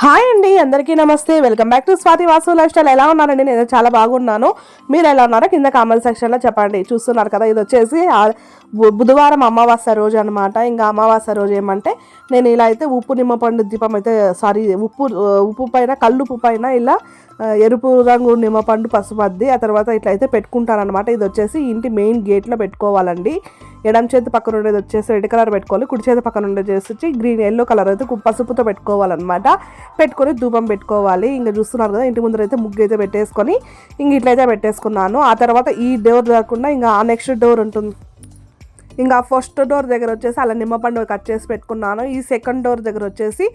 Hi అండి అందరికీ నమస్తే. Welcome back to Swathi Vasu lifestyle. ఎలా ఉన్నారండి? నేను చాలా బాగున్నాను. మీరు ఎలా ఉన్నారో కింద కామెంట్ సెక్షన్లో చెప్పండి. చూస్తున్నారు కదా ఇది వచ్చేసి బుధవారం అమావాస్య రోజు అనమాట ఇంకా అమావాస్య రోజు ఏమంటే నేను ఇలా అయితే ఉప్పు నిమ్మపండు దీపం అయితే సారీ ఉప్పు ఉప్పు పైన కళ్ళుప్పు పైన ఇలా ఎరుపు రంగు నిమ్మపండు పసుపు అద్ది ఆ తర్వాత ఇట్లా అయితే పెట్టుకుంటాను అనమాట ఇది వచ్చేసి ఇంటి మెయిన్ గేట్లో పెట్టుకోవాలండి. ఎడం చేతి పక్కన ఉండేది వచ్చేసి రెడ్ కలర్ పెట్టుకోవాలి కుడి చేతి పక్కన ఉండేది వచ్చేసి గ్రీన్ ఎల్లో కలర్ అయితే పసుపుతో పెట్టుకోవాలన్నమాట. పెట్టుకొని ధూపం పెట్టుకోవాలి. ఇంకా చూస్తున్నారు కదా ఇంటి ముందర అయితే ముగ్గు అయితే పెట్టేసుకొని ఇంక ఇట్లయితే పెట్టేసుకున్నాను. ఆ తర్వాత ఈ డోర్ కాకుండా ఇంకా ఆ నెక్స్ట్ డోర్ ఉంటుంది ఇంకా ఫస్ట్ డోర్ దగ్గర వచ్చేసి అలా నిమ్మపండు కట్ చేసి పెట్టుకున్నాను. ఈ సెకండ్ డోర్ దగ్గర వచ్చేసి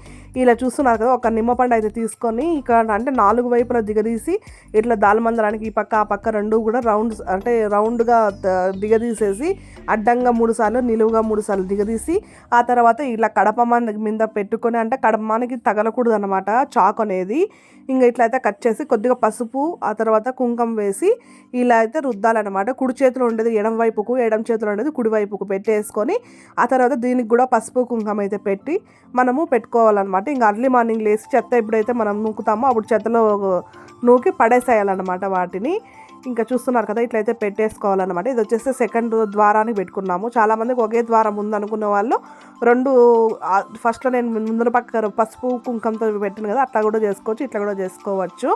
ఇలా చూస్తున్నారు కదా ఒక నిమ్మపండు అయితే తీసుకొని ఇక్కడ అంటే నాలుగు వైపులా దిగదీసి ఇట్లా దాల్మందరానికి ఈ పక్క ఆ పక్క రెండు కూడా రౌండ్ అంటే రౌండ్గా దిగదీసేసి అడ్డంగా మూడు సార్లు నిలువుగా మూడు సార్లు దిగదీసి ఆ తర్వాత ఇలా కడపమాన్ మీద పెట్టుకొని అంటే కడపానికి తగలకూడదు అనమాట చాక్ అనేది. ఇంకా ఇట్లా అయితే కట్ చేసి కొద్దిగా పసుపు ఆ తర్వాత కుంకుమ వేసి ఇలా అయితే రుద్దాలన్నమాట. కుడి చేతిలో ఉండేది ఎడం వైపుకు ఎడం చేతిలో ఉండేది కుడి వైపుకు పెట్టేసుకొని ఆ తర్వాత దీనికి కూడా పసుపు కుంకుమ అయితే పెట్టి మనము పెట్టుకోవాలన్నమాట. ఇంకా అర్లీ మార్నింగ్ లేసి చెత్త ఎప్పుడైతే మనం నూకుతామో అప్పుడు చెత్తలో నూకి పడేసేయాలన్నమాట వాటిని. ఇంకా చూస్తున్నారు కదా ఇట్లయితే పెట్టేసుకోవాలన్నమాట. ఇది వచ్చేసి సెకండ్ ద్వారానికి పెట్టుకున్నాము. చాలామందికి ఒకే ద్వారం ఉందనుకునే వాళ్ళు రెండు ఫస్ట్లో నేను ముందర పక్క పసుపు కుంకంతో పెట్టాను కదా అట్లా కూడా చేసుకోవచ్చు ఇట్లా కూడా చేసుకోవచ్చు.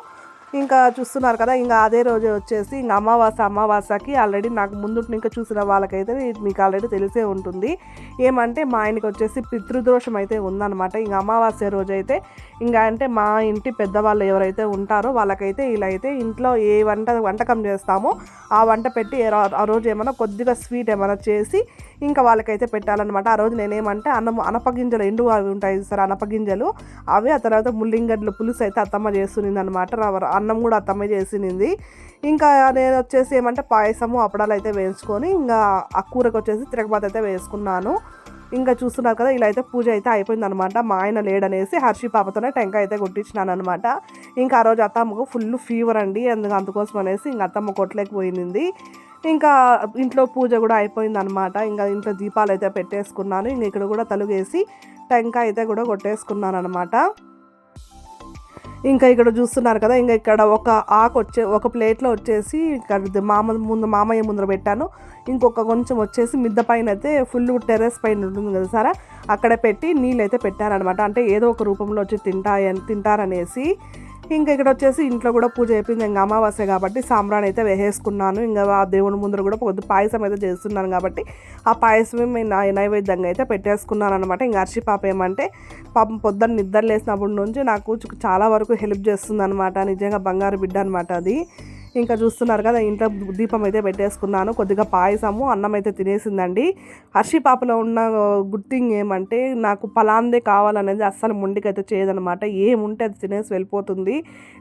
ఇంకా చూస్తున్నారు కదా ఇంకా అదే రోజు వచ్చేసి ఇంకా అమావాస అమావాసకి ఆల్రెడీ నాకు ముందు ఇంకా చూసిన వాళ్ళకైతే మీకు ఆల్రెడీ తెలిసే ఉంటుంది. ఏమంటే మా ఆయనకి వచ్చేసి పితృదోషం అయితే ఉందన్నమాట. ఇంకా అమావాస్య రోజు అయితే ఇంకా అంటే మా ఇంటి పెద్దవాళ్ళు ఎవరైతే ఉంటారో వాళ్ళకైతే ఇలా అయితే ఇంట్లో ఏ వంట వంటకం చేస్తామో ఆ వంట పెట్టి ఆ రోజు ఏమైనా కొద్దిగా స్వీట్ ఏమైనా చేసి ఇంకా వాళ్ళకైతే పెట్టాలన్నమాట. ఆ రోజు నేనేమంటే అన్నం అనపగింజలు ఎండు అవి ఉంటాయి సార్ అనపగింజలు. అవి ఆ తర్వాత ముల్లింగడ్లు పులుసు అయితే అత్తమ్మ చేస్తుంది అనమాట అన్నం కూడా అత్తమ్మ చేసినింది ఇంకా నేను వచ్చేసి ఏమంటే పాయసము అప్పడాలు అయితే వేసుకొని ఇంకా ఆ కూరకు వచ్చేసి తిరగబాత్ అయితే వేసుకున్నాను. ఇంకా చూస్తున్నారు కదా ఇలా అయితే పూజ అయితే అయిపోయింది అనమాట మా ఆయన లేడనేసి హర్షి పాపతోనే టెంకాయ అయితే కొట్టించినాను అనమాట ఇంకా ఆ రోజు అత్తమ్మకు ఫుల్ ఫీవర్ అండి అందుకు అందుకోసం అనేసి ఇంకా అత్తమ్మ కొట్టలేకపోయింది. ఇంకా ఇంట్లో పూజ కూడా అయిపోయింది అనమాట ఇంకా ఇంట్లో దీపాలు అయితే పెట్టేసుకున్నాను. ఇంక ఇక్కడ కూడా తలుగేసి టెంకాయ అయితే కూడా కొట్టేసుకున్నాను అనమాట ఇంకా ఇక్కడ చూస్తున్నారు కదా ఇంకా ఇక్కడ ఒక ఆకు వచ్చే ఒక ప్లేట్లో వచ్చేసి ఇక్కడ మామ ముందు మామయ్య ముందర పెట్టాను. ఇంకొక కొంచెం వచ్చేసి మిద్ద పైన అయితే ఫుల్ టెర్రస్ పైన ఉంటుంది కదా సారా అక్కడ పెట్టి నీళ్ళు అయితే పెట్టారనమాట. అంటే ఏదో ఒక రూపంలో వచ్చి తింటాయని తింటారనేసి ఇంకా ఇక్కడ వచ్చేసి ఇంట్లో కూడా పూజ అయిపోయింది. ఇంకా అమావాస్య కాబట్టి సాంబ్రాన్ అయితే వేసేసుకున్నాను. ఇంకా ఆ దేవుని ముందర కూడా కొద్ది పాయసం అయితే చేస్తున్నాను కాబట్టి ఆ పాయసం నేను నైవేద్యంగా అయితే పెట్టేసుకున్నాను అనమాట ఇంకా అర్షి పాప ఏమంటే పాపం పొద్దున్న నిద్ర లేసినప్పటి నుంచి నాకు చాలా వరకు హెల్ప్ చేస్తుంది అనమాట నిజంగా బంగారు బిడ్డ అనమాట అది. ఇంకా చూస్తున్నారు కదా ఇంట్లో దీపం అయితే పెట్టేసుకున్నాను కొద్దిగా పాయసము అన్నం అయితే తినేసిందండి. హర్షి పాపలో ఉన్న గుడ్ థింగ్ ఏమంటే నాకు పలాందే కావాలనేది అస్సలు ముండికైతే చేయదనమాట ఏముంటే అది తినేసి వెళ్ళిపోతుంది.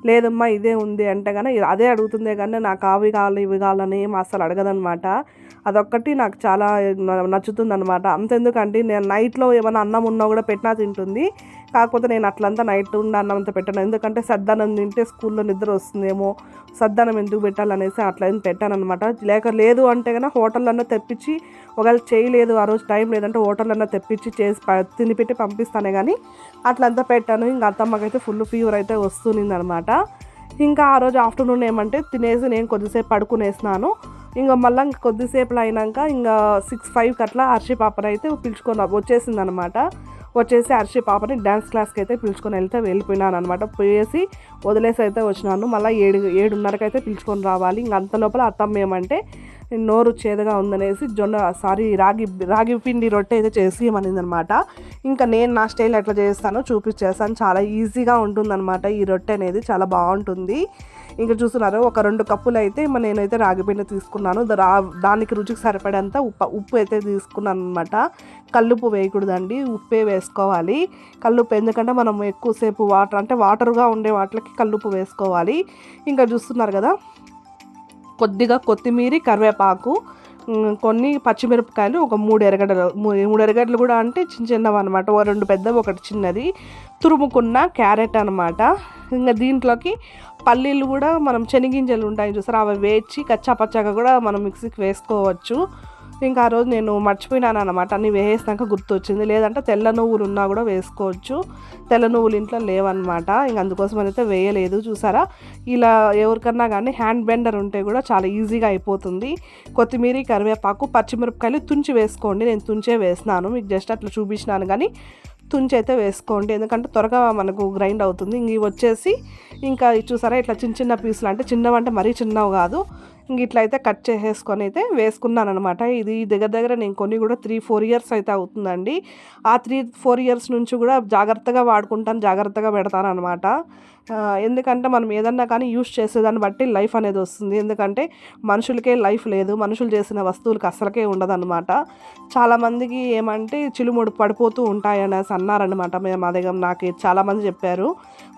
లేదమ్మా ఇదే ఉంది అంటే కానీ అదే అడుగుతుందే కానీ నాకు అవి కావాలి ఇవి కావాలని ఏం అస్సలు అడగదనమాట అదొక్కటి నాకు చాలా నచ్చుతుంది అనమాట అంతెందుకంటే నేను నైట్లో ఏమైనా అన్నం ఉన్నా కూడా పెట్టినా తింటుంది. కాకపోతే నేను అట్లంతా నైట్ ఉన్న అన్నం అంతా పెట్టాను. ఎందుకంటే సద్దానం తింటే స్కూల్లో నిద్ర వస్తుందేమో సద్దానం ఎందుకు పెట్టాలనేసి అట్లా ఏం పెట్టాను అనమాట లేక లేదు అంటే కన్నా హోటల్లో తెప్పించి ఒకవేళ చేయలేదు ఆ రోజు టైం లేదంటే హోటల్లో తెప్పించి చేసి తినిపెట్టి పంపిస్తానే కానీ అట్లంతా పెట్టాను. ఇంకా అత్తమ్మకైతే ఫుల్ ఫీవర్ అయితే వస్తుంది అనమాట ఇంకా ఆ రోజు ఆఫ్టర్నూన్ ఏమంటే తినేసి నేను కొద్దిసేపు పడుకునేసినాను. ఇంకా మళ్ళీ కొద్దిసేపులో అయినాక ఇంకా సిక్స్ ఫైవ్కి అట్లా హర్షి పాపన అయితే పిలుచుకొని వచ్చేసింది అనమాట వచ్చేసి హర్షి పాపని డ్యాన్స్ క్లాస్కి అయితే పిలుచుకొని వెళ్తే వెళ్ళిపోయినాను అనమాట పోయేసి వదిలేసి అయితే వచ్చినాను. మళ్ళీ ఏడు ఏడున్నరకైతే పిలుచుకొని రావాలి. ఇంక అంత లోపల అత్తమ్మ ఏమంటే నోరు చేదుగా ఉందనేసి జొన్న సారీ రాగి రాగి పిండి రొట్టె అయితే చేసి ఇవ్వమనిందనమాట ఇంకా నేను నా స్టైల్ ఎట్లా చేస్తానో చూపించేస్తాను చాలా ఈజీగా ఉంటుందన్నమాట ఈ రొట్టె అనేది. చాలా బాగుంటుంది. ఇంకా చూస్తున్నారు ఒక రెండు కప్పులు అయితే నేనైతే రాగి పిండి తీసుకున్నాను. రా- దానికి రుచికి సరిపడేంత ఉప్పు ఉప్పు అయితే తీసుకున్నాను అనమాట కల్లుప్పు వేయకూడదండి. ఉప్పే వేసుకోవాలి. కల్లుప్పు ఎందుకంటే మనం ఎక్కువసేపు వాటర్ అంటే వాటర్గా ఉండే వాటికి కల్లుప్పు వేసుకోవాలి. ఇంకా చూస్తున్నారు కదా కొద్దిగా కొత్తిమీర కరివేపాకు కొన్ని పచ్చిమిరపకాయలు ఒక మూడు ఎరగడలు మూడు ఎరగడలు కూడా అంటే చిన్న చిన్నవి అనమాట ఓ రెండు పెద్దవి ఒకటి చిన్నది. తురుముకున్న క్యారెట్ అనమాట ఇంకా దీంట్లోకి పల్లీలు కూడా మనం శనగింజలు ఉంటాయి చూసారా? అవి వేచి కచ్చా పచ్చాగా కూడా మనం మిక్సీకి వేసుకోవచ్చు. ఇంకా ఆ రోజు నేను మర్చిపోయినాను అనమాట అన్నీ వేసేసినాక గుర్తొచ్చింది. లేదంటే తెల్ల నువ్వులు ఉన్నా కూడా వేసుకోవచ్చు. తెల్ల నువ్వులు ఇంట్లో లేవన్నమాట. ఇంక అందుకోసం అయితే వేయలేదు. చూసారా? ఇలా ఎవరికన్నా కానీ హ్యాండ్ బెండర్ ఉంటే కూడా చాలా ఈజీగా అయిపోతుంది. కొత్తిమీర కరివేపాకు పచ్చిమిరపకాయలు తుంచి వేసుకోండి. నేను తుంచే వేసినాను. మీకు జస్ట్ అట్లా చూపించినాను కానీ తుంచి అయితే వేసుకోండి. ఎందుకంటే త్వరగా మనకు గ్రైండ్ అవుతుంది. ఇంక వచ్చేసి ఇంకా చూసారా? ఇట్లా చిన్న చిన్న పీసులు అంటే చిన్నవి అంటే మరీ చిన్నవి కాదు. ఇంక ఇట్లా అయితే కట్ చేసేసుకొని అయితే వేసుకున్నాను అనమాట ఇది దగ్గర దగ్గర నేను కొన్ని కూడా త్రీ ఫోర్ ఇయర్స్ అయితే అవుతుందండి. ఆ త్రీ ఫోర్ ఇయర్స్ నుంచి కూడా జాగ్రత్తగా వాడుకుంటాను జాగ్రత్తగా పెడతాను అనమాట ఎందుకంటే మనం ఏదన్నా కానీ యూస్ చేసేదాన్ని బట్టి లైఫ్ అనేది వస్తుంది. ఎందుకంటే మనుషులకే లైఫ్ లేదు మనుషులు చేసిన వస్తువులకు అసలకే ఉండదన్నమాట. చాలామందికి ఏమంటే చిలుముడు పడిపోతూ ఉంటాయనేసి అన్నారనమాట మేము మా దగ్గర నాకు చాలామంది చెప్పారు.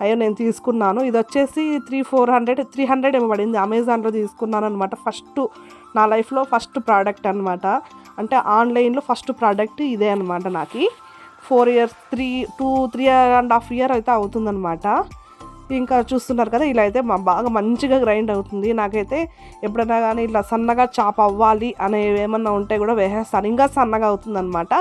అయ్యో నేను తీసుకున్నాను. ఇది వచ్చేసి three four hundred three hundred ఏమో పడింది. అమెజాన్లో తీసుకున్నాను అనమాట ఫస్ట్ నా లైఫ్లో ఫస్ట్ ప్రోడక్ట్ అనమాట అంటే ఆన్లైన్లో ఫస్ట్ ప్రోడక్ట్ ఇదే అనమాట నాకు. Four years three two three and half year అయితే అవుతుందన్నమాట. ఇంకా చూస్తున్నారు కదా ఇలా అయితే మా బాగా మంచిగా గ్రైండ్ అవుతుంది. నాకైతే ఎప్పుడైనా కానీ ఇట్లా సన్నగా చాప్ అవ్వాలి అనేవి ఏమన్నా ఉంటే కూడా వేసేస్తాను. ఇంకా సన్నగా అవుతుంది అనమాట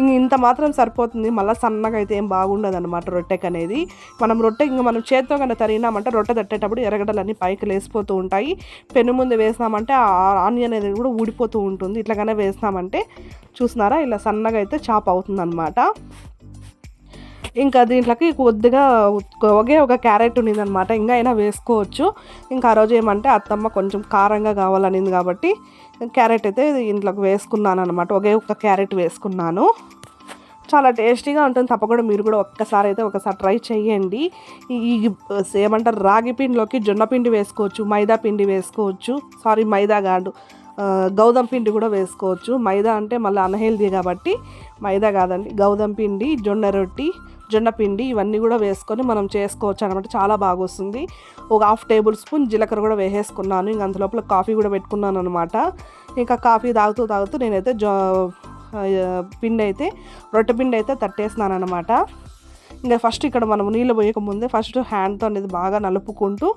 ఇంక ఇంత మాత్రం సరిపోతుంది. మళ్ళీ సన్నగా అయితే ఏం బాగుండదు అనమాట రొట్టెకి అనేది మనం రొట్టె ఇంకా మనం చేత్తో కన్నా తరిగినామంటే రొట్టె తట్టేటప్పుడు ఎరగడలన్నీ పైకి లేసిపోతూ ఉంటాయి. పెను ముందు వేసినామంటే ఆ ఆనియన్ అనేది కూడా ఊడిపోతూ ఉంటుంది. ఇట్లాగానే వేసినామంటే చూసినారా? ఇలా సన్నగా అయితే చాప్ అవుతుంది అనమాట ఇంకా దీంట్లోకి కొద్దిగా ఒకే ఒక క్యారెట్ ఉన్నదనమాట. ఇంకా అయినా వేసుకోవచ్చు. ఇంకా ఆ రోజు ఏమంటే అత్తమ్మ కొంచెం కారంగా కావాలనింది కాబట్టి క్యారెట్ అయితే ఇంట్లోకి వేసుకున్నాను అనమాట ఒకే ఒక క్యారెట్ వేసుకున్నాను. చాలా టేస్టీగా ఉంటుంది. తప్పకుండా మీరు కూడా ఒక్కసారి అయితే ఒకసారి ట్రై చేయండి. ఈ ఏమంటారు రాగి పిండిలోకి జొన్న పిండి వేసుకోవచ్చు మైదా పిండి వేసుకోవచ్చు సారీ మైదా కాదు గౌదం పిండి కూడా వేసుకోవచ్చు. మైదా అంటే మళ్ళీ అన్హెల్దీ కాబట్టి మైదా కాదండి గౌదం పిండి జొన్న రొట్టి జొన్న పిండి ఇవన్నీ కూడా వేసుకొని మనం చేసుకోవచ్చు అనమాట చాలా బాగా వస్తుంది ఒక హాఫ్ టేబుల్ స్పూన్ జీలకర్ర కూడా వేసేసుకున్నాను. ఇంక అందులోపల కాఫీ కూడా పెట్టుకున్నాను అనమాట ఇంకా కాఫీ తాగుతూ తాగుతూ నేనైతే జో పిండి అయితే రొట్టె పిండి అయితే తట్టేసినాను అనమాట ఇంకా ఫస్ట్ ఇక్కడ మనం నీళ్ళు పోయక ముందే ఫస్ట్ హ్యాండ్తో అనేది బాగా నలుపుకుంటూ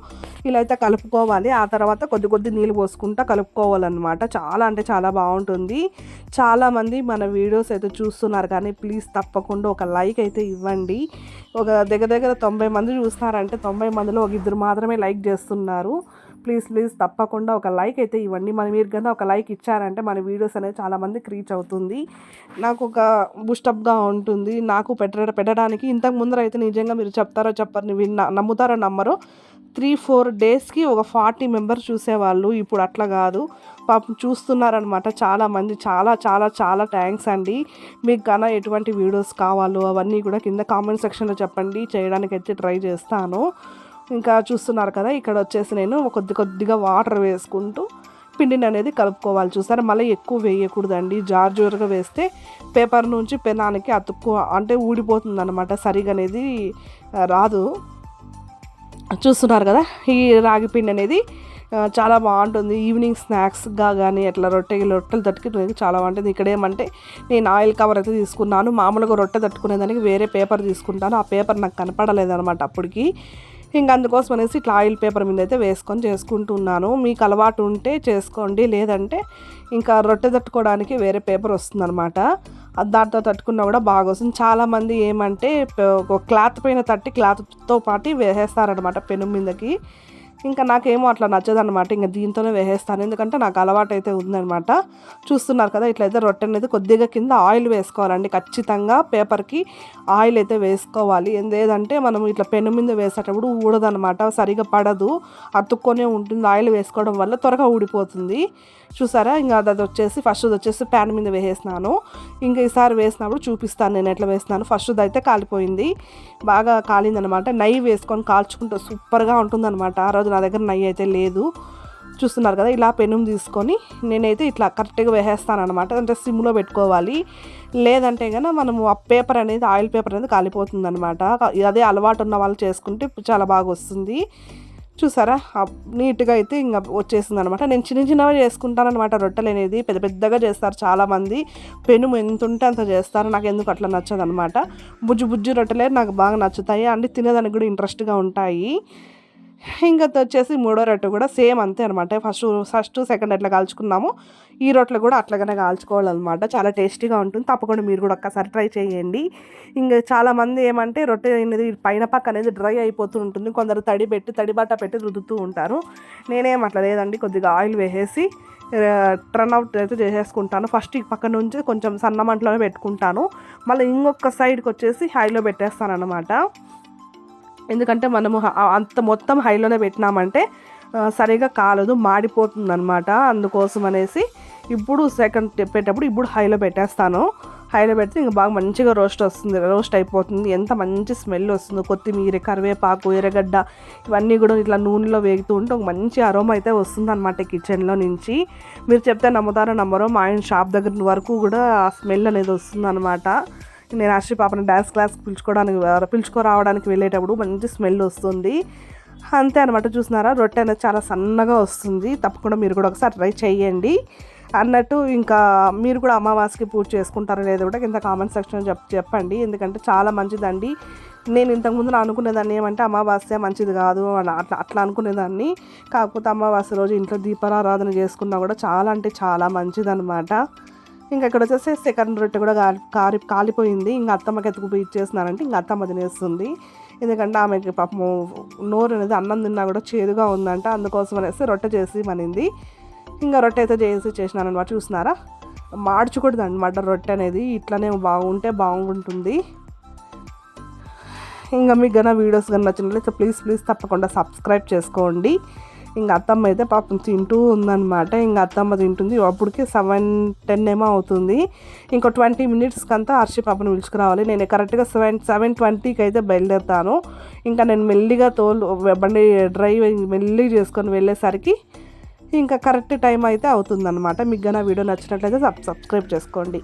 ఇలా అయితే కలుపుకోవాలి. ఆ తర్వాత కొద్ది కొద్ది నీళ్ళు పోసుకుంటా కలుపుకోవాలన్నమాట. చాలా అంటే చాలా బాగుంటుంది. చాలామంది మన వీడియోస్ అయితే చూస్తున్నారు కానీ ప్లీజ్ తప్పకుండా ఒక లైక్ అయితే ఇవ్వండి. ఒక దగ్గర దగ్గర తొంభై మంది చూస్తున్నారంటే తొంభై మందిలో ఒక ఇద్దరు మాత్రమే లైక్ చేస్తున్నారు. ప్లీజ్ ప్లీజ్ తప్పకుండా ఒక లైక్ అయితే ఇవ్వండి. మన మీరు కదా ఒక లైక్ ఇచ్చారంటే మన వీడియోస్ అనేది చాలామందికి రీచ్ అవుతుంది. నాకు ఒక బుస్టప్గా ఉంటుంది. నాకు పెట్ట పెట్టడానికి ఇంతకు ముందర అయితే నిజంగా మీరు చెప్తారో చెప్పరు విన్నా నమ్ముతారో నమ్మరో త్రీ ఫోర్ డేస్కి ఒక ఫార్టీ మెంబర్స్ చూసేవాళ్ళు. ఇప్పుడు అట్లా కాదు. పాపం చూస్తున్నారనమాట చాలామంది చాలా చాలా చాలా థ్యాంక్స్ అండి. మీకు కన్నా ఎటువంటి వీడియోస్ కావాలో అవన్నీ కూడా కింద కామెంట్ సెక్షన్లో చెప్పండి. చేయడానికి అయితే ట్రై చేస్తాను. ఇంకా చూస్తున్నారు కదా ఇక్కడ వచ్చేసి నేను కొద్ది కొద్దిగా వాటర్ వేసుకుంటూ పిండిని అనేది కలుపుకోవాలి. చూసారా మళ్ళీ ఎక్కువ వేయకూడదండి. జార్ జోరుగా వేస్తే పేపర్ నుంచి పెనానికి అతుక్కు అంటే ఊడిపోతుంది అనమాట సరిగా అనేది రాదు. చూస్తున్నారు కదా ఈ రాగి పిండి అనేది చాలా బాగుంటుంది. ఈవినింగ్ స్నాక్స్గా కానీ అట్లా రొట్టె రొట్టెలు తట్టుకునేది చాలా బాగుంటుంది. ఇక్కడ ఏమంటే నేను ఆయిల్ కవర్ అయితే తీసుకున్నాను. మామూలుగా రొట్టె తట్టుకునేదానికి వేరే పేపర్ తీసుకుంటాను. ఆ పేపర్ నాకు కనపడలేదు అనమాట అప్పటికి. ఇంకా అందుకోసం అనేసి ఇట్లా ఆయిల్ పేపర్ మీద అయితే వేసుకొని చేసుకుంటున్నాను. మీకు అలవాటు ఉంటే చేసుకోండి. లేదంటే ఇంకా రొట్టె తట్టుకోవడానికి వేరే పేపర్ వస్తుందన్నమాట. దాంతో తట్టుకున్నా కూడా బాగా వస్తుంది చాలామంది ఏమంటే క్లాత్ పైన తట్టి క్లాత్తో పాటు వేసేస్తారనమాట పెను మీదకి. ఇంకా నాకేమో అట్లా నచ్చదనమాట ఇంకా దీంతోనే వేసేస్తాను. ఎందుకంటే నాకు అలవాటు అయితే ఉందనమాట చూస్తున్నారు కదా ఇట్లయితే రొట్టె అనేది కొద్దిగా కింద ఆయిల్ వేసుకోవాలండి. ఖచ్చితంగా పేపర్కి ఆయిల్ అయితే వేసుకోవాలి ఏదంటే మనం ఇట్లా పెను మీద వేసేటప్పుడు ఊడదనమాట సరిగా పడదు. అతుక్కొనే ఉంటుంది. ఆయిల్ వేసుకోవడం వల్ల త్వరగా ఊడిపోతుంది. చూసారా? ఇంకా అది వచ్చేసి ఫస్ట్ వచ్చేసి ప్యాన్ మీద వేసేసినాను. ఇంకా ఈసారి వేసినప్పుడు చూపిస్తాను నేను ఎట్లా వేసినాను. ఫస్ట్ అయితే కాలిపోయింది. బాగా కాలిందనమాట. నెయ్యి వేసుకొని కాల్చుకుంటే సూపర్గా ఉంటుందన్నమాట ఆ రోజు నా దగ్గర నెయ్యి అయితే లేదు. చూస్తున్నారు కదా ఇలా పెనుము తీసుకొని నేనైతే ఇట్లా కరెక్ట్గా వేసేస్తాను అనమాట అంటే సిమ్లో పెట్టుకోవాలి. లేదంటే కనుక మనము ఆ పేపర్ అనేది ఆయిల్ పేపర్ అనేది కాలిపోతుంది అనమాట అదే అలవాటు ఉన్న వాళ్ళు చేసుకుంటే చాలా బాగా వస్తుంది. చూసారా? నీట్గా అయితే ఇంకా వచ్చేసింది అనమాట నేను చిన్న చిన్నవి చేసుకుంటాను అనమాట రొట్టెలు అనేది పెద్ద పెద్దగా చేస్తారు చాలామంది. పెనుము ఎంత ఉంటే అంత చేస్తారు. నాకు ఎందుకు అట్లా నచ్చదు అనమాట బుజ్జు బుజ్జు రొట్టెలే నాకు బాగా నచ్చుతాయి. అంటే తినేదానికి కూడా ఇంట్రెస్ట్గా ఉంటాయి. ఇంకా వచ్చేసి మూడో రొట్టె కూడా సేమ్ అంతే అనమాట ఫస్ట్ ఫస్ట్ సెకండ్ ఎట్లా కాల్చుకున్నాము ఈ రొట్టెలు కూడా అట్లాగనే కాల్చుకోవాలన్నమాట. చాలా టేస్టీగా ఉంటుంది. తప్పకుండా మీరు కూడా ఒక్కసారి ట్రై చేయండి. ఇంకా చాలామంది ఏమంటే రొట్టె అనేది పైన పక్క అనేది డ్రై అయిపోతూ ఉంటుంది. కొందరు తడి పెట్టి తడి బట్ట పెట్టి రుద్దుతూ ఉంటారు. నేనేం అట్లా లేదండి. కొద్దిగా ఆయిల్ వేసేసి టర్న్ అవుట్ అయితే చేసేసుకుంటాను. ఫస్ట్ ఈ పక్క నుంచి కొంచెం సన్న మంటలోనే పెట్టుకుంటాను. మళ్ళీ ఇంకొక సైడ్కి వచ్చేసి హైలో పెట్టేస్తాను అనమాట ఎందుకంటే మనము అంత మొత్తం హైలోనే పెట్టినామంటే సరిగా కాలదు మాడిపోతుంది అనమాట అందుకోసం అనేసి ఇప్పుడు సెకండ్ పెట్టేటప్పుడు ఇప్పుడు హైలో పెట్టేస్తాను. హైలో పెడితే ఇంకా బాగా మంచిగా రోస్ట్ వస్తుంది రోస్ట్ అయిపోతుంది. ఎంత మంచి స్మెల్ వస్తుందో కొత్తిమీర కరివేపాకు ఎర్రగడ్డ ఇవన్నీ కూడా ఇట్లా నూనెలో వేగుతూ ఉంటే ఒక మంచి అరోమా అయితే వస్తుంది అనమాట కిచెన్లో నుంచి. మీరు చెప్తే నమ్ముతారో నమ్మరో మా ఆయన షాప్ దగ్గర వరకు కూడా ఆ స్మెల్ అనేది వస్తుంది అనమాట నేను అర్షి పాపను డ్యాన్స్ క్లాస్ పిలుచుకోవడానికి పిలుచుకోరావడానికి వెళ్ళేటప్పుడు మంచి స్మెల్ వస్తుంది. అంతే అనమాట చూసినారా? రొట్టె అనేది చాలా సన్నగా వస్తుంది. తప్పకుండా మీరు కూడా ఒకసారి ట్రై చేయండి. అన్నట్టు ఇంకా మీరు కూడా అమావాస్యకి పూజ చేసుకుంటారో లేదో కూడా కింద కామెంట్ సెక్షన్ చెప్ చెప్పండి. ఎందుకంటే చాలా మంచిదండి. నేను ఇంతకుముందు అనుకునేదాన్ని ఏమంటే అమావాస్య మంచిది కాదు అని అట్లా అట్లా అనుకునేదాన్ని. కాకపోతే అమావాస్య రోజు ఇంట్లో దీపారాధన చేసుకున్నా కూడా చాలా అంటే చాలా మంచిదన్నమాట. ఇంకా ఇక్కడ వచ్చేసి సెకండ్ రొట్టె కూడా కాలి కారి కాలిపోయింది. ఇంకా అత్తమ్మకి ఎత్తుకు ఇచ్చేస్తున్నారంటే ఇంకా అత్తమ్మ తినేస్తుంది. ఎందుకంటే ఆమెకి పాపము నోరు అనేది అన్నం తిన్నా కూడా చేదుగా ఉందంట. అందుకోసం అనేసి రొట్టె చేసి మనింది. ఇంకా రొట్టె అయితే చేసి చేసినాను అనమాట చూస్తున్నారా? మార్చకూడదు అనమాట రొట్టె అనేది. ఇట్లనే బాగుంటే బాగుంటుంది. ఇంకా మీకు కన్నా వీడియోస్ కానీ నచ్చినట్లయితే ప్లీజ్ ప్లీజ్ తప్పకుండా సబ్స్క్రైబ్ చేసుకోండి. ఇంకా అత్తమ్మ అయితే పాపం తింటూ ఉందన్నమాట. ఇంకా అత్తమ్మ తింటుంది. అప్పటికి సెవెన్ టెన్ ఏమో అవుతుంది. ఇంకో ట్వంటీ మినిట్స్కి అంతా హర్షి పాపను పిలుచుకురావాలి. నేను కరెక్ట్గా సెవెన్ సెవెన్ ట్వంటీకి అయితే బయలుదేరుతాను. ఇంకా నేను మెల్లిగా తోలు బండి డ్రైవ్ మెల్లిగా చేసుకొని వెళ్ళేసరికి ఇంకా కరెక్ట్ టైం అయితే అవుతుందన్నమాట. మీకు నా వీడియో నచ్చినట్లయితే సబ్ సబ్స్క్రైబ్ చేసుకోండి.